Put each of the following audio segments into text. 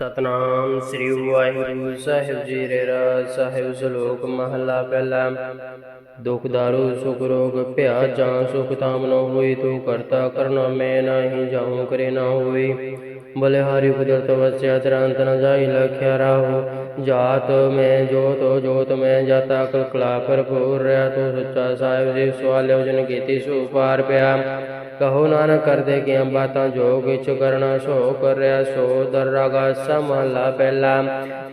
ਸਤਨਾਮ ਸ੍ਰੀ Waheguru Sahib ji RERA ਸਾਹਿਬ ਸ਼ਲੋਕ ਮਹਲਾ ਪਹਿਲਾ। ਦੁਖ ਦਾਰੂ, ਸੁਖ ਰੋਗ, ਭਿਆ ਜਾਂ ਸੁਖ ਤਾਮ ਨ ਹੋਈ ਤੂੰ ਕਰਤਾ ਕਰਨਾ, ਮੈਂ ਨਹੀਂ ਜਾਉ, ਕਰੇ ਨਾ ਹੋਈ ਬਲਿਹਾਰੀ ਕੁਦਰਤ ਵਸਿਆ, ਤਰੰਤ ਨ ਜਾਈ ਲਖਿਆ ਰਾਹੋ। ਜਾਤ ਮੈਂ, ਜੋਤ ਜੋਤ ਮੈਂ, ਜਾਤਾ ਕਲ ਕਲਾ ਭਰਪੂਰ ਰਿਆ ਤੂੰ ਸੱਚਾ ਸਾਹਿਬ ਜੀ ਸਵਾਲਿਓ ਜਨ ਕੀਤੀ, ਸੋ ਪਾਰ ਪਿਆ। ਕਹੋ ਨਾਨਕ ਕਰਦੇ ਕਿ ਬਾਤਾਂ, ਜੋ ਕਿਛ ਕਰਨਾ ਸੋ ਕਰਿਆ, ਸੋ ਦਰ ਰਾਗਾ ਪਹਿਲਾ।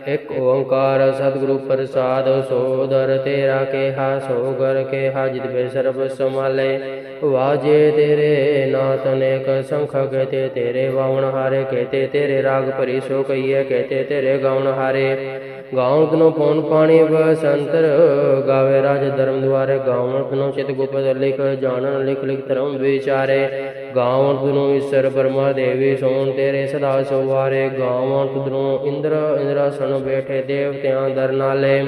ਇੱਕ ਓੰਕਾਰ ਸਤਿਗੁਰੂ ਪ੍ਰਸਾਦ, ਸੋ ਦਰ ਤੇਰਾ ਕੇਹਾ, ਸੋ ਗਰ ਕੇਹਾ, ਜਿਤ ਬੇ ਸਰਬ ਸਮਾਲੇ ਵਾਜੇ ਤੇਰੇ ਨਾਥ ਅਨੇਕ ਸੰਖ, ਕਹਤੇ ਤੇਰੇ ਵਾਵਣ ਹਾਰੇ, ਕਹਤੇ ਤੇਰੇ ਰਾਗ ਭਰੀ ਸੋ ਕਹੀਏ, ਕਹਤੇ ਤੇਰੇ ਗਾਉਣ ਹਾਰੇ। ਗਾਉਣ ਕਨੋ ਪੌਣ ਪਾਣੀ ਬਸੰਤਰ ਗਾਵੇ ਰਾਜ ਧਰਮ ਦੁਆਰੇ ਗਾਉਣ ਕਨੋ ਚਿਤ ਗੁਪਤ ਲਿਖ, ਜਾਣਨ ਲਿਖ ਲਿਖ ਧਰਮ ਵਿਚਾਰੇ। ਗਾਵਣ ਤੁਨੋ ਈਸ਼ਰ ਬਰਮਾ ਦੇਵੀ ਸੋਣ ਤੇਰੇ ਸਦਾ ਸਵਾਰੇ। ਗਾਵਣ ਤੁਨੋ ਇੰਦਰਾ ਇੰਦਰਾਸਣ ਬੈਠੇ ਦੇਵਤਿਆਂ ਦਰ ਨਾਲੇ।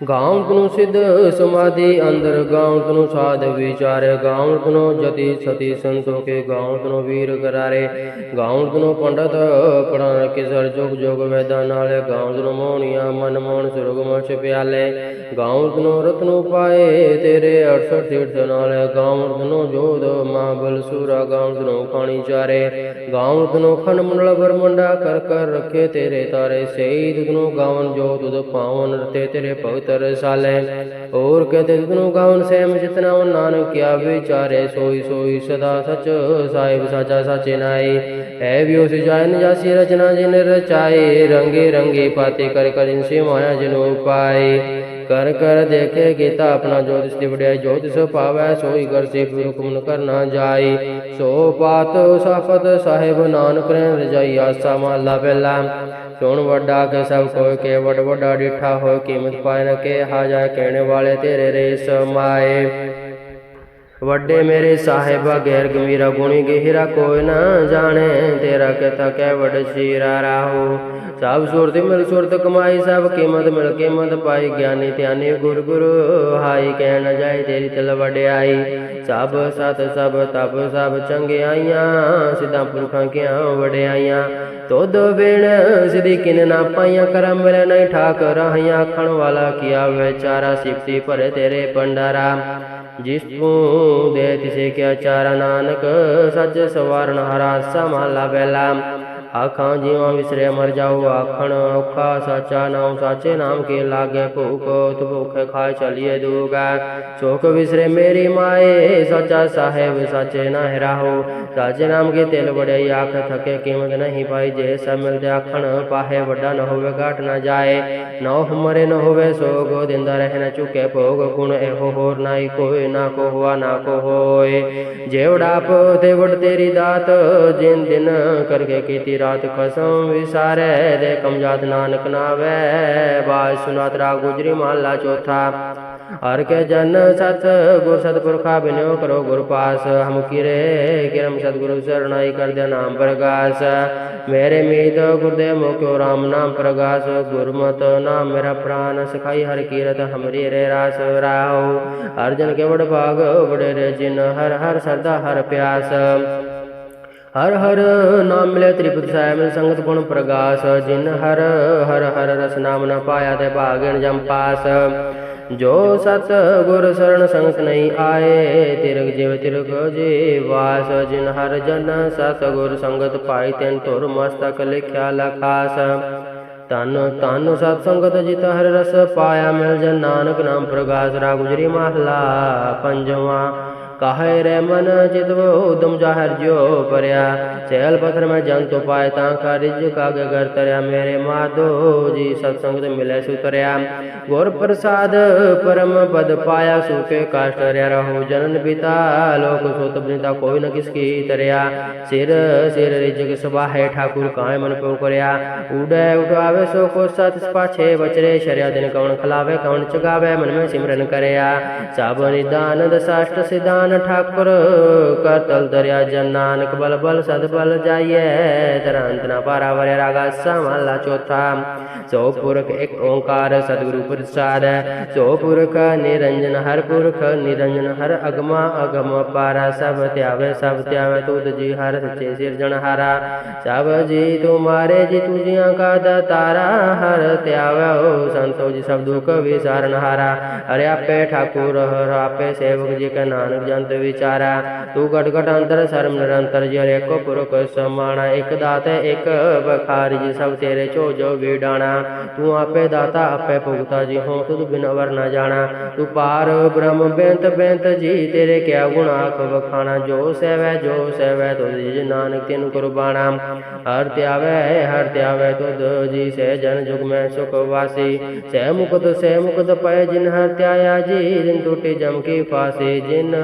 ਗਾਉਂ ਤਨੂੰ ਸਿੱਧ ਸਮਾਧੀ, ਅੰਦਰ ਗਾਉਂ ਤਨੂੰ ਸਾਧ ਵਿਚਾਰੇ ਗਾਉਂ ਤਨੂੰ ਜਤੀ ਸਤੀ ਸੰਤੋ ਕੇ ਗਾਉਂ ਤਨੂੰ ਵੀਰ ਕਰਾਰੇ ਗਾਉਂ ਤਨੂੰ ਪੰਡਤ ਪੜਾਣ ਕਿਸਰ ਜੁਗ ਜੁਗ ਵੇਦਾਂ ਗਾਉਂ ਤਨੂੰ ਮੋਹਣੀਆਂ ਪਾਏ, ਤੇਰੇ 68 ਤੀਰਥ ਨਾਲੇ ਗਾਉਂ ਤਨੂੰ ਜੋਧ ਮਾਬਲ ਸੂਰਾ ਗਾਉਂ ਤਨੂੰ ਖਾਣੀ ਚਾਰੇ। ਗਾਉਂ ਤਨੂੰ ਖੰਡ ਮੰਡਲ ਬਰਮੰਡਾ ਕਰ ਕਰ ਰੱਖੇ ਤੇਰੇ ਤਾਰੇ। ਸਹੀ ਤਨੂੰ ਗਾਵਨ ਜੋ ਤੁਧ ਪਾਵਨ ਰਤੇ ਤੇਰੇ ਭਗਤ ਰਸਾਲੇ। ਹੋਰ ਕਹਤੇ ਤਨੂੰ ਗਾਵਨ ਸਹਿਮ ਜਿਤਨਾ ਉਹ ਨਾਨਕ ਕਿਆ ਵਿਚਾਰੇ, ਸੋਈ ਸੋਈ ਸਦਾ ਸਚ ਸਾਹਿਬ ਸਾਚਾ ਸਾਚੇ ਨਾਈ ਹੈ ਵੀ ਉਸ ਜਾਸੀ ਰਚਨਾ ਜਿਨ ਰਚਾਏ, ਰੰਗੇ ਰੰਗੇ ਪਾਤੇ ਕਰ ਕਰ ਇਨਸੇ ਮਾਇਆ ਜਨੋ ਪਾਏ ਕਰ ਕਰ ਦੇਖੇ ਕੀਤਾ ਆਪਣਾ ਜੋਤਿਸ ਦੀ ਵਡਿਆਈ ਜੋਤਿਸ ਪਾਵੈ, ਸੋਈ ਕਰ ਸੇ ਹੁਕਮ ਕਰਨਾ ਜਾਈ। ਸੋ ਪਾਤ ਸਫਤ ਸਾਹਿਬ ਨਾਨਕ ਰਹਿ ਰਜਾਈ, ਆਸਾ ਮਹਲਾ ਪਹਿਲਾ। ਸੁਣ ਵੱਡਾ ਕੇ ਸਭ ਕੋਈ ਕੇ, ਵੱਡ ਵੱਡਾ ਡਿਠਾ ਹੋਏ ਕੀਮਤ ਪਾਇ ਕੇ, ਹਾਜਾ ਕਹਿਣੇ ਵਾਲੇ ਤੇਰੇ ਰੇ ਸਮਾਏ ਵੱਡੇ ਮੇਰੇ ਸਾਹਿਬਾ ਗੈਰ ਗਮੀਰਾ ਗੁਣੀ ਗਹਿਰਾ ਕੋਈ ਨਾ ਜਾਣੇ, ਤੇਰਾ ਕਹਤਾ ਕਹਿ ਵੱਡ ਸ਼ੀਰਾ ਰਾਹੋ। ਸਭ ਸੁਰਤ ਮਿਲ ਸੁਰਤ ਕਮਾਈ, ਸਭ ਕੀਮਤ ਮਿਲ ਕੀਮਤ ਪਾਈ, ਗਿਆਨੀ ਧਿਆਨੀ ਗੁਰ ਗੁਰ ਹਾਈ, ਕਹਿ ਨ ਜਾਏ ਤੇਰੀ ਤਲ ਵਡਿਆਈ। ਸਭ ਸਤ, ਸਭ ਤਪ, ਸਭ ਚੰਗਿਆਈਆਂ, ਸਿਧਾਂ ਪੁਰਖਾਂ ਕਿਆਂ ਵਡਿਆਈਆਂ? ਤੋਦ ਵੇਣ ਸਿਧੀ ਕਿਨ ਨਾ ਪਾਈਆਂ ਕਰਮ ਮਿਲ ਨਹੀਂ ਠਾਕ ਰਹੀਆਂ ਆਖਣ ਵਾਲਾ ਕੀਆ ਵਿਚਾਰਾ ਸਿਫਤੀ ਭਰੇ ਤੇਰੇ ਪੰਡਾਰਾ ਜਿਸ ਤੂੰ ਦੇ ਤਿਸੇ ਕਿਆ ਚਾਰਾ ਨਾਨਕ ਸੱਚ ਸਵਾਰਨ ਹਰਾ ਸਮਾਲਾ ਬੈਲਾ ਆਖਾਂ ਜੀਵਾਂ ਵਿਸਰੇ ਮਰ ਜਾਓ ਆਖਣ, ਔਖਾ ਸਾਚਾ ਨਾਮ ਸਾਚੇ ਨਾਮ ਕੇ ਲਾਗੇ ਭੂਖ, ਤੁ ਭੁਖ ਖਾਏ ਚਲੀਏ ਦੂਗਾ। ਸੋਖ ਵਿਸਰੇ ਮੇਰੀ ਮਾਏ, ਸੱਚਾ ਸਾਹਿਬ ਸਾਚੇ ਨਾ ਰਾਹੋ। ਸਾਚੇ ਨਾਮ ਕੇ ਤਿਲ ਬੜਾਈ ਆਖ, ਥਕੇ ਕੀਮਤ ਨਹੀਂ ਪਾਈ, ਜੇ ਸਭ ਮਿਲਦੇ ਆਖਣ, ਪਾਹੇ ਵੱਡਾ ਨਾ ਹੋਵੇ, ਘਾਟ ਨਾ ਜਾਏ। ਨੋ ਮਰੇ ਨ ਹੋਵੇ, ਸੋਗ ਦਿੰਦਾ ਰਹਿ ਨ ਚੁਕੇ ਭੋਗ, ਗੁਣ ਇਹੋ ਹੋਰ ਨਾਈ, ਕੋਈ ਨਾ ਕੋ ਹੁਆ ਨਾ ਕੋ ਹੋਏ। ਜੇਵੜਾ ਪੋ ਤੇ ਵੜ ਤੇਰੀ ਦਾਤ, ਜਿਨ ਦਿਨ ਕਰਕੇ ਕੀਤੀ ਰਾਤ ਕਸਮ ਵਿਸਾਰੇ ਦੇ ਕਮਜਾਤ ਨਾਨਕ ਨਾਵੇ। ਬਾਜ ਸੁਨਾਤ ਰਾ ਗੁਜਰੀ ਮਹਲਾ ਚੌਥਾ। ਹਰ ਕੇ ਜਨ ਸਤ ਗੁਰ ਸਤਪੁਰਖਾ ਬਿਨੋ ਕਰੋ ਗੁਰ ਪਾਸ। ਹਮ ਕਿਰੇ ਕਿਰਮ ਸਤਗੁਰੂ ਸਰਣਾਈ ਕਰ ਦੇ ਨਾਮ ਪ੍ਰਗਾਸ। ਮੇਰੇ ਮੀਤ ਗੁਰਦੇ ਮੁਖਿਓ ਰਾਮ ਨਾਮ ਪ੍ਰਗਾਸ। ਗੁਰਮਤ ਨਾਮ ਮੇਰਾ ਪ੍ਰਾਨ, ਸਖਾਈ ਹਰ ਕੀਰਤ ਹਮਰੀ ਰੇ ਰਾਸ ਰਾਹੋ ਅਰਜਨ ਕੇ ਵਡ ਭਾਗ, ਬੜੇ ਰੇ ਜਿਨ ਹਰ ਹਰ ਸਰਦਾ ਹਰ ਪਿਆਸ। ਹਰ ਹਰ ਨਾਮ ਮਿਲੇ ਤ੍ਰਿਪਤ ਸਾਹਿਬ ਮਿਲ ਸੰਗਤ ਗੁਣ ਪ੍ਰਗਾਸ, ਜਿਨ ਹਰ ਹਰ ਹਰ ਰਸ ਨਾਮ ਨਾ ਪਾਇਆ ਤੇ ਭਾਗਣ ਜਮ ਪਾਸ। ਜੋ ਸਤ ਗੁਰ ਸਰਣ ਸੰਗਤ ਨਹੀਂ ਆਏ, ਤਿਰਗ ਜਿਵ ਤਿਰਗ ਜੀਵਾਸ ਜਿਨ ਹਰ ਜਨ ਸਤ ਗੁਰ ਸੰਗਤ ਪਾਈ ਤੈਨ ਤੁਰ ਮਸਤਕ ਲਿਖਿਆ ਲਖਾਸ। ਤਨ ਤਨ ਸਤ ਸੰਗਤ ਜਿਤ ਹਰ ਰਸ ਪਾਇਆ ਮਿਲ ਜਨ ਨਾਨਕ ਨਾਮ ਪ੍ਰਗਾਸ। ਰਾ ਗੁਜਰੀ ਮਹਲਾ ਪੰਜਵਾਂ। ਕਾਹੇ ਰੇ ਮਨ ਚਿਤਵ ਉਦਮ ਜਾਹਰ ਜਿਉ ਪਰਿਆ ਸੈਲ ਪਥਰ ਮੈਂ ਜਨ ਤੋ ਪਾਏ ਤਾਂ ਕਾ ਰਿਜ ਕਾਗੇ ਗਰ ਤਰਿਆ। ਮੇਰੇ ਮਾਧੋ ਜੀ ਸਤ ਸੰਗਤ ਮਿਲੇ ਸੁਤਰਿਆ। ਗੁਰ ਪ੍ਰਸਾਦ ਪਰਮ ਪਦ ਪਾਇਆ ਸੁਕੇ ਕਾਸ਼ਟ ਰਿਆ ਰਹੋ ਜਨਨ ਪਿਤਾ। ਲੋਕ ਸੋਤ ਬਨਿਤਾ ਕੋਈ ਨ ਕਿਸ ਕੀ ਤਰਿਆ। ਸਿਰ ਸਿਰ ਰਿਜਗ ਸਬਾਹੇ ਠਾਕੁਰ ਕਾਇ ਮਨ ਪਉ ਕਰਿਆ। ਉਡੈ ਉਠਾਵੇ ਸੋ ਕੋ ਸਤ ਪਾਛੇ ਬਚਰੇ। ਸ਼ਰਿਆ ਦਿਨ ਕਵਣ ਖਲਾਵੇ, ਕਵਣ ਚਗਾਵੇ, ਮਨ ਮੈਂ ਸਿਮਰਨ ਕਰਿਆ। ਸਭ ਨਿਦਾਨ ਦਸਾਸ਼ਟ ਠਾਕੁਰ ਕਰ ਤਲ ਦਰਿਆ ਜਨ ਨਾਨਕ ਬਲ ਬਲ ਸਦ ਬਲ ਜਾਈਐ। ਤਰੰਤ ਨਾ ਪਾਰਾ ਵਰੇ ਰਾਗਾ ਸਮਾਲਾ ਚੌਥਾ। ਸੋ ਪੁਰਖ ਇੱਕ ਓੰਕਾਰ ਸਤਿਗੁਰੂ ਪ੍ਰਸਾਦ ਸੋ ਪੁਰਖ ਨਿਰੰਜਨ ਹਰ ਪੁਰਖ, ਨਿਰੰਜਨ ਹਰ ਅਗਮਾ, ਅਗਮ ਪਾਰਾ। ਸਭ ਧਿਆਵੇ ਸਭ ਧਿਆਵੇ ਤੁਧ ਜੀ ਹਰ ਸੱਚੇ ਸਿਰਜਣ ਹਾਰਾ। ਸਭ ਜੀ ਤੁਮਾਰੇ ਜੀ ਤੁਜੀਆਂ ਕਾ ਦਾਤਾਰਾ। ਹਰ ਧਿਆਵੋ ਸੰਤੋ ਜੀ ਸਭ ਦੁਖ ਵਿਸਾਰਨ ਹਾਰਾ। ਹਰਿ ਆਪੇ ਠਾਕੁਰ, ਹਰ ਆਪੇ ਸੇਵਕ ਜੀ ਕਾ ਨਾਨਕ ਜੰਤ ਵਿਚਾਰਾ। ਤੂੰ ਘਟ ਘਟ ਅੰਤਰ ਸਰਮ ਨਿਰੰਤਰ ਜੀ ਹਰੇ ਪੁਰਖ ਸਮਾਣਾ, ਇਕ ਦਾਤ, ਇੱਕ ਬਖਾਰੀ ਸਭ ਤੇਰੇ ਚੋ ਜੋ ਵੀਡਾਣਾ ਤੂੰ ਆਪੇ ਦਾਤਾ, ਆਪੇ ਭੁਗਤਾ ਜੀ ਹੋ ਤੁਧ ਬਿਨ ਵਰ ਨਾ ਜਾਣਾ। ਤੂੰ ਪਾਰ ਬ੍ਰਹਮ, ਬੇਅੰਤ ਬੇਅੰਤ ਜੀ, ਤੇਰੇ ਕਿਆ ਗੁਣ ਆਖ ਜੋ ਸੇਵੈ ਜੋ ਸੇਵੈ ਤੁਧ ਜੀ ਨਾਨਕ ਤੈਨੂੰ ਕੁਰਬਾਨਾ ਹਰ ਧਿਆਵੈ ਹਰ ਧਿਆਵੈ ਤੁਧ ਜੀ, ਸਹਿ ਜਨ ਜੁਗ ਮੈਂ ਸੁਖ ਵਾਸੀ। ਸੇ ਮੁਕਤ, ਸਹਿ ਮੁਕਤ ਪੈ ਜਿਨ ਹਰ ਧਿਆਇਆ ਜੀ, ਜਿਨ ਟੂਟੇ ਜਮ ਕੀ ਫਾਸੇ ਜਿਨ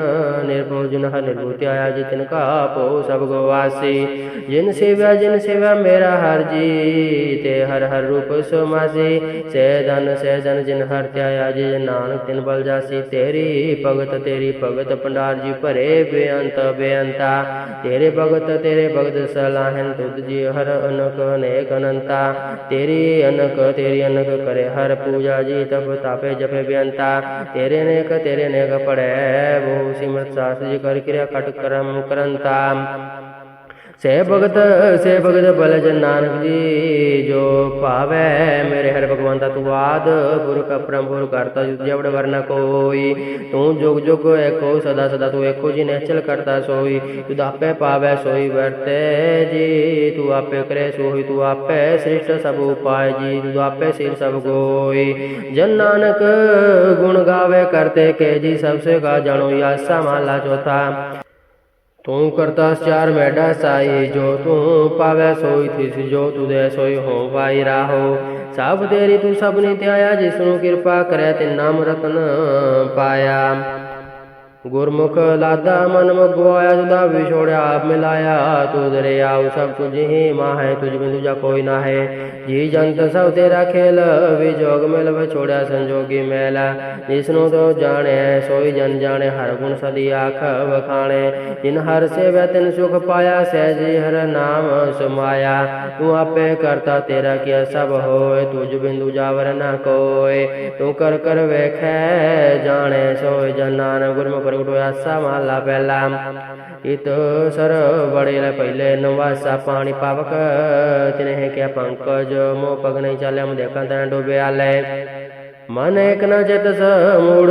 ਨਿਰਭਉ ਜਿਨ ਹਰ ਨਿਰਭਉ ਧਿਆਇਆ, ਜੀ ਤਿਨ ਕਾ ਪੋ ਸਭ ਗਵਾਸੀ ਜਿਨ ਸੇਵਿਆ, ਜਿਨ ਸੇਵਾ ਮੇਰਾ ਹਰ ਜੀ, ਤੇ ਹਰ ਹਰ ਰੂਪ ਸਮਾਸੀ ਸੇ ਧਨ, ਸੇ ਜਨ ਜਿਨ ਹਰ ਧਿਆਇਆ, ਜੀ ਨਾਨਕ ਤਿਨ ਬਲ ਜਾਸੀ। ਤੇਰੀ ਭਗਤ ਤੇਰੀ ਭਗਤ, ਭੰਡਾਰ ਜੀ ਭਰੇ ਬੇਅੰਤ, ਬੇਅੰਤਾ। ਤੇਰੇ ਭਗਤ ਤੇਰੇ ਭਗਤ, ਸਲਾਹਨ ਤੁਧ ਜੀ ਹਰ ਅਨਕ, ਅਨੇਕ ਅਨੰਤਾ। ਤੇਰੀ ਅਨਕ ਤੇਰੀ ਅਨਕ ਕਰੇ ਹਰ ਪੂਜਾ ਜੀ, ਤਪ ਤਾਪੇ ਜਪੇ ਬੇਅੰਤਾ। ਤੇਰੇ ਨੇਕ ਤੇਰੇ ਨੇਕ ਪੜੈ ਬਹੁ ਸਿਮਰਤ ਸਾਸ ਜੀ ਕਰ ਕਿਰਿਆ ਖਟ ਕਰਮ ਸੇ ਭਗਤ ਸੇ ਭਗਤ ਬਲ ਜਨ ਨਾਨਕ ਜੀ, ਜੋ ਭਾਵੈ ਮੇਰੇ ਹਰ ਭਗਵੰਤਾ ਤੂੰ ਆਦ, ਪੁਰਖ ਅਪਰੰਪੁਰ ਕਰਤਾ ਜਵੜ ਵਰਨਾ ਕੋਈ। ਤੂੰ ਜੁਗ ਜੁਗ ਏਕੋ, ਸਦਾ ਸਦਾ ਤੂੰ ਏਕੋ ਜੀ ਨਿਹਚਲ ਕਰਤਾ ਸੋਈ। ਤੂੰ ਆਪੇ ਪਾਵੈ ਸੋਈ ਵਰਤੈ ਜੀ, ਤੂੰ ਆਪੇ ਕਰੇ ਸੋਈ ਤੂੰ ਆਪੇ ਸ੍ਰਿਸ਼ਟ ਸਭ ਉਪਾਇ ਜੀ, ਤੂੰ ਆਪੇ ਸਿਰ ਸਭ ਕੋਈ ਜਨ ਨਾਨਕ ਗੁਣ ਗਾਵੇ ਕਰਤੇ ਕੇ ਜੀ, ਸਭ ਸੇ ਗਾ ਜਾਣੋ ਆਸਾ ਮਾਲਾ ਚੌਥਾ। ਤੂੰ ਕਰਤਾ ਚਾਰ ਮੈਡਾ ਸਾਈ, ਜੋ ਤੂੰ ਪਾਵੈ ਸੋਈ ਥਿਸ, ਜੋ ਤੁਦੇ ਸੋਈ ਹੋ ਵਾਈ ਰਾਹੋ। ਸਭ ਤੇਰੀ ਤੂੰ ਸਭਨੀ ਧਿਆਇਆ, ਜਿਸ ਨੂੰ ਕਿਰਪਾ ਕਰੈ ਤੇ ਨਾਮ ਰਤਨ ਪਾਇਆ। ਗੁਰਮੁਖ ਲਾਦਾ ਮਨ ਮਗਵਾਇਆ, ਜੁਦਾ ਵਿਛੋੜਿਆ ਆਪ ਮਿਲਾਇਆ। ਤੂੰ ਦਰਿਆਉ ਸਭ ਤੁਝ ਹੀ ਮਾਹੈ, ਤੁਝ ਬਿਨ ਦੂਜਾ ਕੋਈ ਨਾ ਹੈ। ਜੀ ਜੰਤ ਸਭ ਤੇਰਾ ਖੇਲ ਵਿਜੋਗ ਮਿਲ ਵਿਛੋੜਿਆ ਸੰਜੋਗੀ ਮੈਲਾ। ਜਿਸ ਨੂੰ ਤੋ ਜਾਣੈ, ਸੋਈ ਜਨ ਜਾਣੈ, ਹਰ ਗੁਣ ਸਦੀ ਆਖ ਵਖਾਣੇ। ਜਿਨ ਹਰ ਸੇਵੈ, ਤਿਨ ਸੁਖ ਪਾਇਆ ਸਹਿਜੀ ਹਰ ਨਾਮ ਸਮਾਇਆ। ਤੂੰ ਆਪੇ ਕਰਤਾ ਤੇਰਾ ਕੀਆ ਸਭ ਹੋਏ ਤੁਝ ਬਿੰਦੂ ਜਾਵਰ ਨਾ ਕੋਏ। ਤੂੰ ਕਰ ਕਰ ਵੇਖੈ, ਜਾਣੈ, ਸੋਈ ਜਨ ਨਾਨਕ ਗੁਰਮੁਖ ਪ੍ਰਗਟ ਹੋਇਆ ਸਾ ਮਹਲਾ ਪਹਿਲਾ। ਇਤ ਸਰ ਬੜੇ ਲੈ ਪਹਿਲੇ ਨਵਾਸਾ ਪਾਣੀ ਪਾਵਕ ਤਿਨਹਿ ਕਿਆ ਪੰਕਜ ਮੋ ਪਗ ਨਹੀਂ ਚਾਲਿਆ, ਮੁ ਦੇਖਾਂ ਤਨ ਡੋਬਿਆ ਲੈ ਮਨ ਇਕ ਨ ਚਿਤ ਸਮੂੜ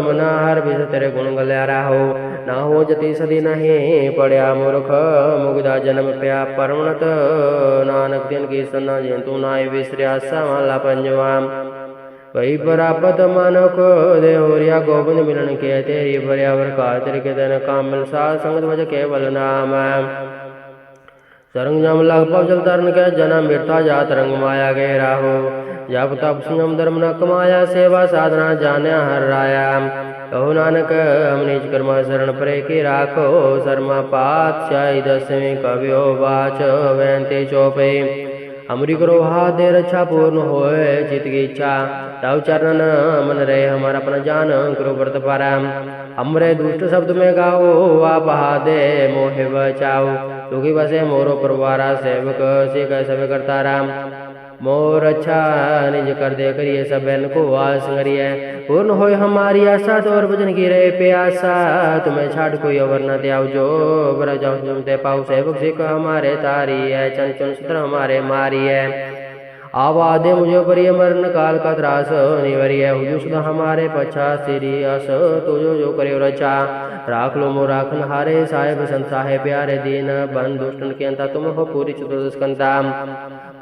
ਮਨਾ ਹਰ ਬਿਸ ਤੇਰੇ ਗੁਣ ਗਲਿਆ ਰਾਹੋ। ਨਾ ਹੋ ਜਤੀ ਸਦੀ ਨਹੀਂ ਪੜਿਆ ਮੁਰਖ ਮੁਗਦਾ ਜਨਮ ਪਿਆ ਪਰਮਨਤ। ਨਾਨਕ ਤਿਨ ਕੀ ਸਨਾ ਜਿਨ ਤੂੰ ਨਾਇ ਵਿਸਰਿਆ वही बराबर मानव को देहोरिया गोविंद मिलन के तेरी पर्यावर का तिरके दिन कामल सा संगत भज केवल नाम। सरंग जम लग जल तरण के जन्म मिटता जात रंग माया गए राहो। जप तप संयम धर्म न कमाया, सेवा साधना जाने हर राया। कहो नानक, हम निज कर्मा शरण परे की राखो। शर्मा पातशाही दसवीं कवियो वाच वैंती चौपे। अमरी करो हाथ दे रक्षा पूर्ण होए चित की इच्छा तव चरण मन रहे हमारा अपना जान करो व्रत पारा। हमरे दुष्ट शब्द में गाओ, आप दे मोहे बचाओ। दुखी बसे मोरो परवारा, सेवक से सब करता राम मोर अच्छा निज कर दे करिए सब बहन को वास करिए। पूर्ण होय हमारी आशा तो और भजन की रहे प्यासा। तुम्हें छाड़ कोई अवर न त्याव जो बर जाओ तुम ते पाऊ सेवक सिख हमारे तारी है चन चुन हमारे मारी है। आवा दे मुझे परिय मरण काल का त्रास निवरिय। हुजुसुद हमारे पछा सिरी अस तो जो जो करे रचा। राख लो मो राखन हारे साहेब संता है प्यारे दीन। बन दुष्टन के अंता तुम हो पूरी चतुर्दस्कंता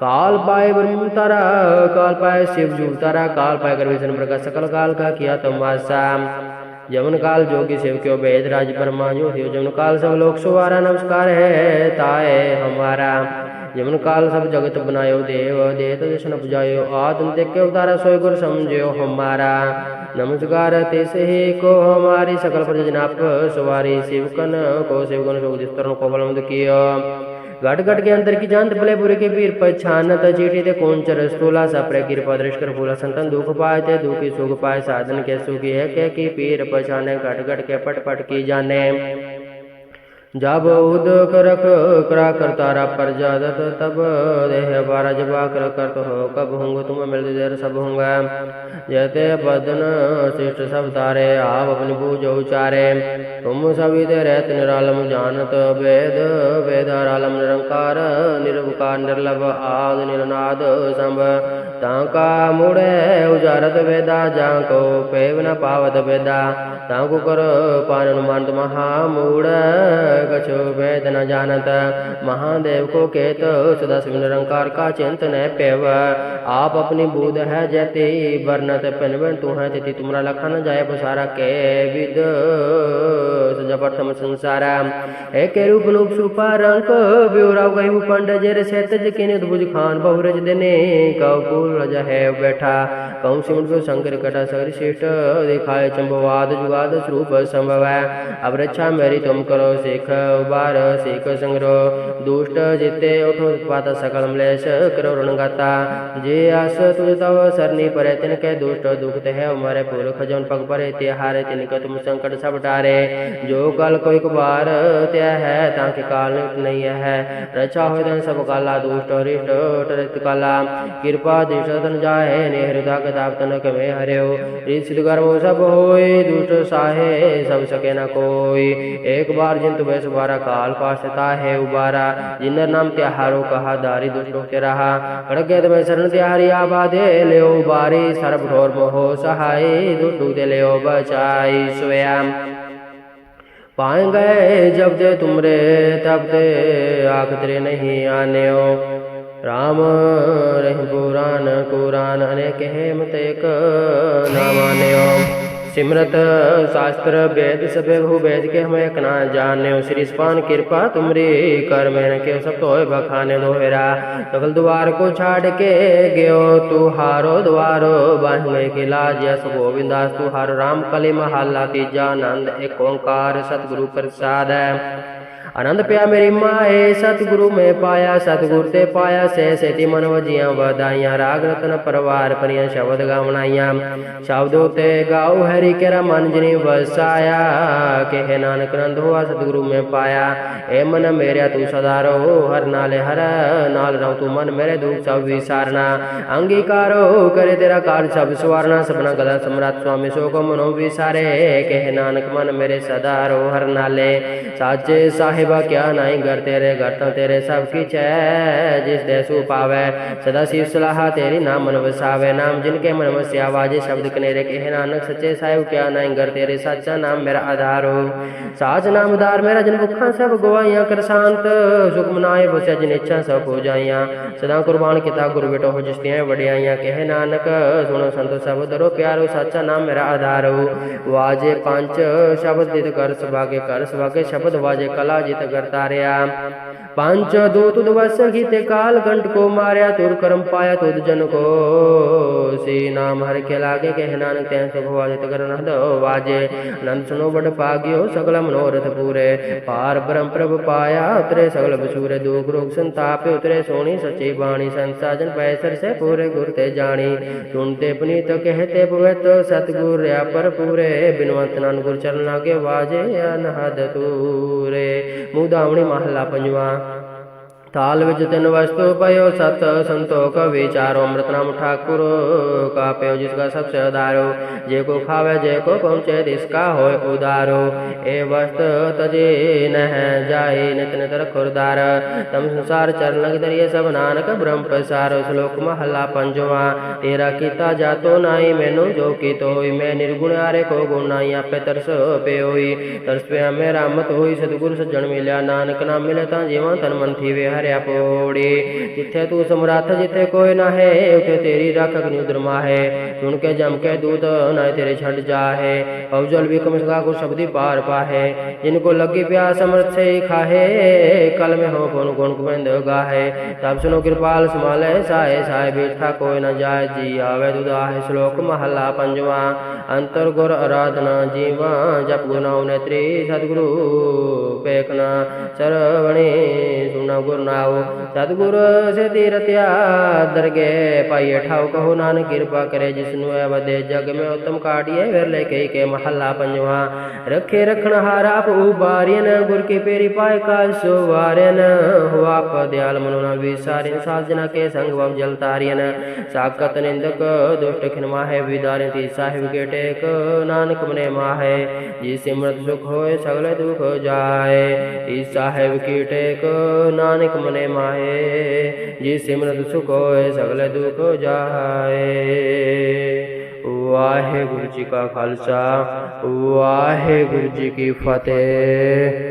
काल पाए तारा, काल पाए शिव जुग तारा। काल पाए विष्णु प्रकाश सकल काल का किया तुम आसा जमन काल जोगी शिव क्यों वेद राज परमा जमन काल सब लोग सुवारा नमस्कार है, ताए हमारा। जमन काल सब जगत बनायो देव देत जशन पुजायो आदम देख के उतारा सोय गुर समझो हमारा नमस्कार तिस ही को हमारी सकल प्रजनाप सवारी शिवकन को शिवगन शोक जिस्तरण को बलमद कियो घट घट के अंदर की जानत भले बुरे के पीर पछानत चीटी ते कोंचर स्थूला सप्रे कृपा दृष्कर फूला संतन दुख पाए ते दुखी सुख पाए साधन के सुखी है के की पीर पछाने घट घट के पट पट की जाने जब उद करक करा करतारा पर जादत तब देह बारा जबा कर करत हो कब होंगे तुम मिल देर सब होंगे जयते बदन शिष्ट सब तारे आप अपनी पूज उचारे तुम सभी ते रहत निरालम जानत वेद वेदारालम निरंकार निर्वकार निर्लभ आद निरनाद संभ ਤਾਂ ਕਾ ਮੁੜੈ ਉਜਾਰਤ ਵੇਦਾ, ਜਾਂ ਕੋ ਪੇਵ ਨ ਪਾਵਤ ਵੇਦਾ। ਤਾਂ ਕੋ ਕਰ ਪਾਨਨ ਮੰਤ ਮਹਾ ਮੂੜ, ਕਛੋ ਵੇਦ ਨ ਜਾਣਤ। ਮਹਾਦੇਵ ਕੋ ਕੇਤ ਸਦਾ ਸਿਮਨ ਰੰਕਾਰ ਕਾ ਚਿੰਤਨੈ ਪੇਵ। ਆਪ ਆਪਣੀ ਬੂਦ ਹੈ ਜੈਤੀ, ਵਰਨਤ ਪਨਵਨ ਤੂੰ ਹੈ ਤਿਤੀ ਤੁਮਰਾ ਲਖਾ ਨ ਜਾਏ ਪਸਾਰਾ ਕੇ ਵਿਦ ਸਜਪਰਤਮ ਸੰਸਾਰਾ। ਏਕੇ ਰੂਪ ਨੂਪ ਸੁਪਾਰੰਕ ਵਿਉਰਾਵ ਗਹਿ ਪੰਡ ਜੇਰ ਸੇਤ ਜਕਿਨੇ ਦੁਜ ਖਾਨ ਬਹੁ ਰਜ ਦੇਨੇ ਕਉ रज है बैठा। कौन सिमुट शंकर कटा सगर श्रेष्ठ दिखाए चंबवाद जुगाद स्वरूप संभव है। अब रक्षा मेरी तुम करो, सिख उबार, सिख संग्रह दुष्ट जिते उठो, पाता सकल मलेश, करो रणगाता जे आस तुझ तव सरनी परे तिन के दुष्ट दुखत है, उमरे पुरख जन पग परे ते हारे तिन के तुम संकट सब टारे जो कल कोई बार त्या है, ताकि काल नहीं है। रक्षा हो सब काला, दुष्ट हरिष्ट काला। कृपा दृष्ट धन जाहे नेहृदा कताप तन कमे हरियो ऋषि कर्म सब होय दुष्ट साहे सब सके न कोई एक बार जिंतु वैस बारा काल पासता है उबारा जिनर नाम त्याहारो कहा दारी दुष्टों के रहा खड़गे में शरण त्यारी आबादे ले बारी सर्व ढोर मोहो सहाय दुष्टु दे ले बचाई स्वयं पाए गए जब दे तुमरे तब दे आग तेरे नहीं आने हो राम रह पुराण कुरान अनेक हेमत एक न माने हो सिमरत शास्त्र वेद सबे भू वेद के हम एक ना जाने श्री स्पान कृपा तुमरी कर मैंने के सब तो बखाने दोहरा सकल द्वार को छाड़ के गयो तू हारो द्वारो बाह गए के लाज यस गोविंदास तू हारो राम कली महला तीजा आनंद एक ओंकार सतगुरु प्रसाद ਆਨੰਦ ਪਿਆ ਮੇਰੀ ਮਾਏ, ਸਤਿਗੁਰੂ ਮੈਂ ਪਾਇਆ, ਸਤਿਗੁਰ ਤੇ ਪਾਇਆ, ਸਹਿ ਸੇਤੀ ਮਨ ਵਜੀਆਂ ਵਧਾਈਆਂ, ਰਾਗ ਰਤਨ ਪਰਵਾਰ ਪਰੀਆਂ ਸ਼ਬਦ ਗਾਵਣਾਈਆਂ ਸ਼ਬਦੋ ਤੇ ਗਾਉ ਹਰੀ ਕੇਰਾ ਮਨ ਜਿਨੇ ਵਸਾਇਆ, ਕਹਿ ਨਾਨਕ ਨੰਦ ਹੋਆ, ਸਤਿਗੁਰੂ ਮੈਂ ਪਾਇਆ। ਏ ਮਨ ਮੇਰਿਆ ਤੂੰ ਸਦਾ ਰਹੋ, ਹਰ ਨਾਲੇ ਹਰ ਨਾਲ ਰਹੁ ਤੂੰ ਮਨ ਮੇਰੇ ਦੁਖ ਸਭ ਵਿਸਾਰਨਾ। ਅੰਗੀਕਾਰੋ ਕਰੇ ਤੇਰਾ ਕਾਰਜ ਸਭ ਸਵਾਰਨਾ ਸਭਨਾ ਗਦਾ ਸਮਰਾਤ ਸੁਆਮੀ ਸੋ ਕੋ ਮਨੋ ਵਿਸਾਰੇ, ਕਹਿ ਨਾਨਕ ਮਨ ਮੇਰੇ ਸਦਾ ਰਹੋ, ਹਰ ਨਾਲੇ। ਸਾਚੇ ਸਾਹਿਬ ਸਾਹਿਬਾ ਕਿਆ ਨਾਈ ਘਰ ਤੇਰੇ ਘਰ ਤਾਂ ਤੇਰੇ ਸਭ ਕਿਛ ਹੈ, ਜਿਸ ਦੇ ਸੂ ਪਾਵੇ। ਸਦਾ ਸਿਵ ਸਲਾਹਾ ਤੇਰੀ ਨਾਮ ਮਨ ਵਸਾਵੇ ਨਾਮ ਜਿਨ ਕੇ ਮਨ ਵਸਿਆ ਵਾਜੇ ਸ਼ਬਦ ਕਨੇਰੇ ਕਹੇ ਨਾਨਕ ਸੱਚੇ ਸਾਹਿਬ, ਕਿਆ ਨਾਈ ਘਰ ਤੇਰੇ ਸੱਚਾ ਨਾਮ ਮੇਰਾ ਆਧਾਰੋ ਸਾਚ ਨਾਮਦਾਰ ਮੇਰਾ ਜਨ ਭੁੱਖਾਂ ਸਭ ਗਵਾਈਆਂ ਕਰ ਸ਼ਾਂਤ। ਸੁਖ ਮਨਾਏ ਬਸਿਆ ਜਿਨ ਇੱਛਾ ਸਭ ਹੋ ਜਾਈਆਂ। ਸਦਾ ਕੁਰਬਾਨ ਕੀਤਾ ਗੁਰ ਬੇਟੋ ਹੋ ਜਿਸਤੀਆਂ ਵਡਿਆਈਆਂ, ਕਹੇ ਨਾਨਕ। ਸੁਣੋ ਸੰਤ ਸਭ ਦਰੋ ਪਿਆਰੋ, ਸੱਚਾ ਨਾਮ ਮੇਰਾ ਆਧਾਰੋ ਵਾਜੇ ਪੰਜ ਸ਼ਬਦ ਦਿਤ ਕਰ ਸੁਭਾਗੇ ਕਰ ਸੁਭਾਗੇ ਸ਼ਬਦ ਵਾਜੇ ਕਲਾ ditegur tariam. ਦੂਤ ਦਵਸ ਕੀਤੇ ਕਾਲ ਕੰਟ ਕੋ ਮਾਰਿਆ, ਤੁਰ ਕਰਮ ਪਾਇਆ ਤੁਧ ਜਨ ਕੋ। ਸੀ ਨਾਮ ਹਰ ਕੇ ਲਾਗੇ, ਕਹਿ ਨਾਨਕ ਤੈ ਸੁਖ ਵਾਜਿਤ ਕਰਨ ਹਦ ਵਾਜੇ। ਅਨੰਦ ਸੁਨੋ ਬੜ ਪਾਗਿਓ ਸਗਲ ਮਨੋਰਥ ਪੂਰੇ। ਪਾਰ ਬ੍ਰਹਮ ਪ੍ਰਭ ਪਾਇਆ, ਉਤਰੇ ਸਗਲ ਬਸੂਰੇ। ਦੁਖ ਰੋਗ ਸੰਤਾਪ ਉਤਰੇ, ਸੋਣੀ ਸੱਚੀ ਬਾਣੀ ਸੰਸਾਜਨ ਪੈਸਰ ਸੇ ਪੂਰੇ, ਗੁਰ ਤੇ ਜਾਣੀ। ਸੁਨਤੇ ਪਨੀਤ ਕਹਤੇ ਪਵਿੱਤ ਸਤਗੁਰ ਰਿਆ ਪਰ ਪੂਰੇ। ਬਿਨਵੰਤ ਨਾਨ ਗੁਰ ਚਰਨ ਲਾਗੇ ਵਾਜੇ, ਅਨਹਦ ਤੂਰੇ। ਮੁਦਾਵਣੀ ਮਹਲਾ ਪੰਜਵਾ ਤਾਲ ਵਿੱਚ ਤਿੰਨ ਵਸਤੂ ਪਇਓ, ਸਤ ਸੰਤੋਖ, ਵਿਚਾਰੋ, ਅੰਮ੍ਰਿਤ ਨਾਮ ਠਾਕੁਰ ਕਾ ਪਿਓ ਜਿਸ ਕਾ ਸਭ ਸੇ ਉਦਾਰੋ। ਜੇ ਕੋ ਖਾਵੇ, ਜੇ ਕੋ ਪਹੁੰਚੇ, ਤਿਸ ਕਾ ਹੋਏ ਉਦਾਰੋ। ਏ ਵਸਤ ਤਜੇ ਨਹਿ ਜਾਏ, ਨਿਤ ਨਿਤ ਰਖੁਰਦਾਰ ਤਮ ਸੰਸਾਰ ਚਰਨ ਲਗ ਦਰਿਏ, ਸਭ ਨਾਨਕ ਬ੍ਰਹਮ ਪ੍ਰਸਾਰ। ਸ਼ਲੋਕ ਮਹਲਾ ਪੰਜਵਾ, ਤੇਰਾ ਕੀਤਾ ਜਾਤੋ ਨਾਈ ਮੈਨੂੰ ਜੋ ਕੀਤੋ ਹੋਈ, ਮੈਂ ਨਿਰਗੁਣ ਆਰੇ ਕੋ ਗੁਣ ਨਾਈ ਆਪੇ ਤਰਸ ਪਿਓਈ। ਤਰਸ ਪਿਆ ਮੈਂ ਰਾਮਤ ਹੋਈ, ਸਤਿਗੁਰ ਸੱਜਣ ਮਿਲਿਆ, ਨਾਨਕ ਹਰਿਆ ਪੋੜੀ। ਜਿੱਥੇ ਤੂੰ ਸਮਰੱਥ, ਜਿੱਥੇ ਕੋਈ ਨਾ ਹੈ ਉਥੇ ਤੇਰੀ ਰੱਖਕ ਨੂੰ ਦਰਮਾ ਹੈ। ਸੁਣ ਕੇ, ਜਮ ਕੇ ਦੂਤ ਨਾ ਤੇਰੇ ਛੱਡ ਜਾਹੇ। ਅਵਜਲ ਵਿਕਮ ਸਗਾ ਕੋ ਸ਼ਬਦੀ ਪਾਰ ਪਾਹੇ। ਜਿਨ ਕੋ ਲੱਗੀ ਪਿਆਸ ਅਮਰਤ ਸੇ ਖਾਹੇ। ਕਲ ਮੈਂ ਹੋ ਕੋਨ ਕੋਨ ਗੋਬਿੰਦ ਗਾਹੇ। ਤਬ ਸੁਨੋ ਕਿਰਪਾਲ ਸਮਾਲੇ ਸਾਏ ਸਾਏ ਬੈਠਾ ਕੋਈ ਨਾ ਜਾਏ। ਜੀ ਆਵੇ ਦੁਦਾਹੇ ਸ਼ਲੋਕ ਮਹਲਾ ਪੰਜਵਾ। ਅੰਤਰ ਗੁਰ ਆਰਾਧਨਾ ਜੀਵਾ, ਜਪ ਗੁਨਾਉ ਨੇ ਤ੍ਰੀ ਸਤਿਗੁਰੂ ਪੇਖਣਾ ਸਰਵਣੇ ਸੁਨਾ ਗੁਰ ਨਾਉ ਸਤਿਗੁਰ ਸੇ ਰਤਿਆ ਦਰਗੇ ਪਾਈਏ ਠਾਉ। ਕਹੋ ਨਾਨਕ ਕਿਰਪਾ ਕਰੇ ਜਿਸ ਨੂੰ ਐ ਵਦੇ ਜਗ ਮੈਂ ਉਤਮ ਕਾਢੀਏ, ਫਿਰ ਲੈ ਕੇ ਮਹੱਲਾ ਪੰਜਵਾ। ਰੱਖੇ ਰਖਣ ਹਾਰਾ ਆਪ ਉਬਾਰਿਨ ਗੁਰ ਕੀ ਪੇਰੀ ਪਾਏ ਕਾਜ ਸੋ ਵਾਰਿਨ ਹੁਆ ਪਦਿਆਲ ਮਨੁ ਵਿਸਾਰਿਨ ਸਾਜਨਾ ਕੇ ਸੰਗ ਵਮ ਜਲ ਤਾਰਿਨ ਸਾਕਤ ਨਿੰਦਕ, ਦੁਸ਼ਟ ਖਿਨ ਮਾਹੇ ਵਿਦਾਰਿਨ ਤੀ ਸਾਹਿਬ ਕੇ ਟੇਕ। ਨਾਨਕ ਮਨੇ ਮਾਹੇ, ਜੀ ਸਿਮਰਤ ਸੁਖ ਹੋਏ, ਸਗਲੇ ਦੁਖ ਜਾਏ। ਤੀ ਸਾਹਿਬ ਕੀ ਟੇਕ, ਨਾਨਕ ਮਨੇ ਮਾਹੇ ਜੀ ਸਿਮਰਤ ਸੁਖ ਹੋਏ, ਸਗਲ ਦੁਖ ਜਾਏ। ਵਾਹਿਗੁਰੂ ਜੀ ਕਾ ਖਾਲਸਾ, ਵਾਹਿਗੁਰੂ ਜੀ ਕੀ ਫਤਿਹ।